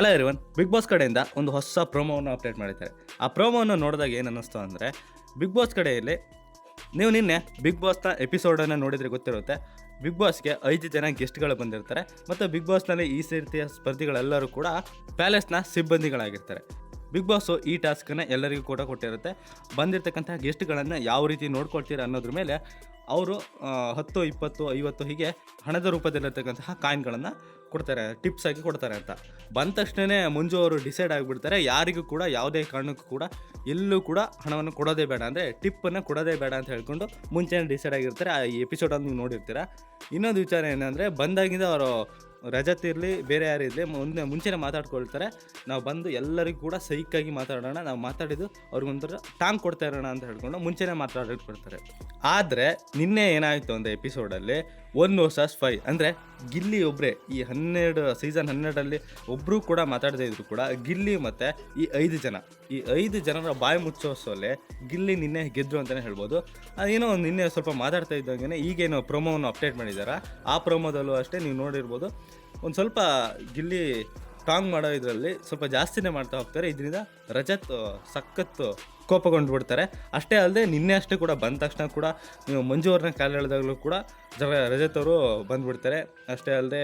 Hello everyone big boss ಕಡೆಯಿಂದ ಒಂದು ಹೊಸ ಪ್ರೋಮೋವನ್ನು ಅಪ್ಡೇಟ್ ಮಾಡಿದ್ದಾರೆ. ಆ ಪ್ರೋಮೋವನ್ನು ನೋಡಿದಾಗ ಏನು ಅನ್ನಿಸ್ತು ಅಂದರೆ ಬಿಗ್ ಬಾಸ್ ಕಡೆಯಲ್ಲಿ ನೀವು ನಿನ್ನೆ ಬಿಗ್ ಬಾಸ್ನ ಎಪಿಸೋಡನ್ನು ನೋಡಿದರೆ ಗೊತ್ತಿರುತ್ತೆ. ಬಿಗ್ ಬಾಸ್ಗೆ ಐದು ಜನ ಗೆಸ್ಟ್ಗಳು ಬಂದಿರ್ತಾರೆ ಮತ್ತು ಬಿಗ್ ಬಾಸ್ನಲ್ಲಿ ಈ ರೀತಿಯ ಸ್ಪರ್ಧಿಗಳೆಲ್ಲರೂ ಕೂಡ ಪ್ಯಾಲೇಸ್ನ ಸಿಬ್ಬಂದಿಗಳಾಗಿರ್ತಾರೆ. ಬಿಗ್ ಬಾಸು ಈ ಟಾಸ್ಕನ್ನು ಎಲ್ಲರಿಗೂ ಕೂಡ ಕೊಟ್ಟಿರುತ್ತೆ. ಬಂದಿರತಕ್ಕಂಥ ಗೆಸ್ಟ್ಗಳನ್ನು ಯಾವ ರೀತಿ ನೋಡ್ಕೊಳ್ತೀರಾ ಅನ್ನೋದ್ರ ಮೇಲೆ ಅವರು ಹತ್ತು, ಇಪ್ಪತ್ತು, ಐವತ್ತು ಹೀಗೆ ಹಣದ ರೂಪದಲ್ಲಿರ್ತಕ್ಕಂತಹ ಕಾಯಿನ್ಗಳನ್ನು ಕೊಡ್ತಾರೆ, ಟಿಪ್ಸ್ ಆಗಿ ಕೊಡ್ತಾರೆ ಅಂತ. ಬಂದ ತಕ್ಷಣವೇ ಮುಂಜು ಅವರು ಡಿಸೈಡ್ ಆಗಿಬಿಡ್ತಾರೆ, ಯಾರಿಗೂ ಕೂಡ ಯಾವುದೇ ಕಾರಣಕ್ಕೂ ಕೂಡ ಎಲ್ಲೂ ಕೂಡ ಹಣವನ್ನು ಕೊಡೋದೇ ಬೇಡ ಅಂದರೆ ಟಿಪ್ಪನ್ನು ಕೊಡೋದೇ ಬೇಡ ಅಂತ ಹೇಳ್ಕೊಂಡು ಮುಂಚೆನೇ ಡಿಸೈಡ್ ಆಗಿರ್ತಾರೆ. ಆ ಎಪಿಸೋಡನ್ನು ನೀವು ನೋಡಿರ್ತೀರ. ಇನ್ನೊಂದು ವಿಚಾರ ಏನಂದರೆ ಬಂದಾಗಿಂದ ಅವರು ರಜತ್ ಇರಲಿ, ಬೇರೆ ಯಾರು ಇರಲಿ, ಮುಂದೆ ಮುಂಚೆನೇ ಮಾತಾಡ್ಕೊಳ್ತಾರೆ. ನಾವು ಬಂದು ಎಲ್ಲರಿಗೂ ಕೂಡ ಸೈಕಾಗಿ ಮಾತಾಡೋಣ. ನಾವು ಮಾತಾಡಿದ್ದು ಅವ್ರಿಗೊಂಥರ ಟಾಂಗ್ ಕೊಡ್ತಾ ಇರೋಣ ಅಂತ ಹೇಳ್ಕೊಂಡು ಮುಂಚೆನೇ ಮಾತಾಡಿಟ್ಬಿಡ್ತಾರೆ ಆದರೆ ನಿನ್ನೆ ಏನಾಯಿತು ಒಂದು ಎಪಿಸೋಡಲ್ಲಿ ಒನ್ ವರ್ಸಸ್ ಫೈವ್ ಅಂದರೆ ಗಿಲ್ಲಿ ಒಬ್ಬರೇ ಈ ಹನ್ನೆರಡು ಸೀಸನ್ ಹನ್ನೆರಡರಲ್ಲಿ ಒಬ್ಬರು ಕೂಡ ಮಾತಾಡದೇ ಇದ್ರು ಕೂಡ ಗಿಲ್ಲಿ ಮತ್ತು ಈ ಐದು ಜನ. ಈ ಐದು ಜನರ ಬಾಯಿ ಮುಚ್ಚೋಸೋಲೆ ಗಿಲ್ಲಿ ನಿನ್ನೆ ಗೆದ್ದರು ಅಂತಲೇ ಹೇಳ್ಬೋದು. ಏನೋ ನಿನ್ನೆ ಸ್ವಲ್ಪ ಮಾತಾಡ್ತಾ ಇದ್ದಂಗೆ ಈಗೇನು ಪ್ರೊಮೋವನ್ನು ಅಪ್ಡೇಟ್ ಮಾಡಿದ್ದಾರೆ ಆ ಪ್ರೊಮೋದಲ್ಲೂ ಅಷ್ಟೇ, ನೀವು ನೋಡಿರ್ಬೋದು. ಒಂದು ಸ್ವಲ್ಪ ಗಿಲ್ಲಿ ಟಾಂಗ್ ಮಾಡೋ ಇದರಲ್ಲಿ ಸ್ವಲ್ಪ ಜಾಸ್ತಿನೇ ಮಾಡ್ತಾ ಹೋಗ್ತಾರೆ. ಇದರಿಂದ ರಜತ್ ಸಖತ್ತು ಕೋಪಗೊಂಡು ಬಿಡ್ತಾರೆ ಅಷ್ಟೇ ಅಲ್ಲದೆ ನಿನ್ನೆ ಅಷ್ಟೇ ಕೂಡ ಬಂದ ತಕ್ಷಣ ಕೂಡ ನೀವು ಮಂಜು ಅವ್ರನ್ನ ಕಾಲು ಎಳೆದಾಗಲೂ ಕೂಡ ಜರ ರಜತ್ ಅವರು ಬಂದುಬಿಡ್ತಾರೆ. ಅಷ್ಟೇ ಅಲ್ಲದೆ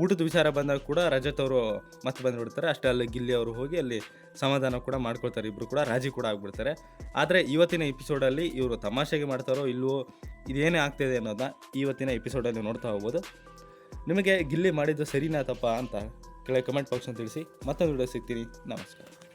ಊಟದ ವಿಚಾರ ಬಂದಾಗ ಕೂಡ ರಜತ್ ಅವರು ಮತ್ತೆ ಬಂದುಬಿಡ್ತಾರೆ. ಅಷ್ಟೇ ಅಲ್ಲದೆ ಗಿಲ್ಲಿ ಅವರು ಹೋಗಿ ಅಲ್ಲಿ ಸಮಾಧಾನ ಕೂಡ ಮಾಡ್ಕೊಳ್ತಾರೆ. ಇಬ್ಬರು ಕೂಡ ರಾಜಿ ಕೂಡ ಆಗಿಬಿಡ್ತಾರೆ. ಆದರೆ ಇವತ್ತಿನ ಎಪಿಸೋಡಲ್ಲಿ ಇವರು ತಮಾಷೆಗೆ ಮಾಡ್ತಾರೋ ಇಲ್ಲವೋ ಇದೇನೇ ಆಗ್ತಿದೆ ಅನ್ನೋದನ್ನ ಇವತ್ತಿನ ಎಪಿಸೋಡಲ್ಲಿ ನೋಡ್ತಾ ಹೋಗ್ಬೋದು. ನಿಮಗೆ ಗಿಲ್ಲಿ ಮಾಡಿದ್ದು ಸರಿನಾ ತಪ್ಪ ಅಂತ ಕೆಳಗೆ ಕಮೆಂಟ್ ಬಾಕ್ಸ್ನ ತಿಳಿಸಿ ಮತ್ತೊಂದು ವಿಡಿಯೋ ಸಿಗ್ತೀನಿ. ನಮಸ್ಕಾರ.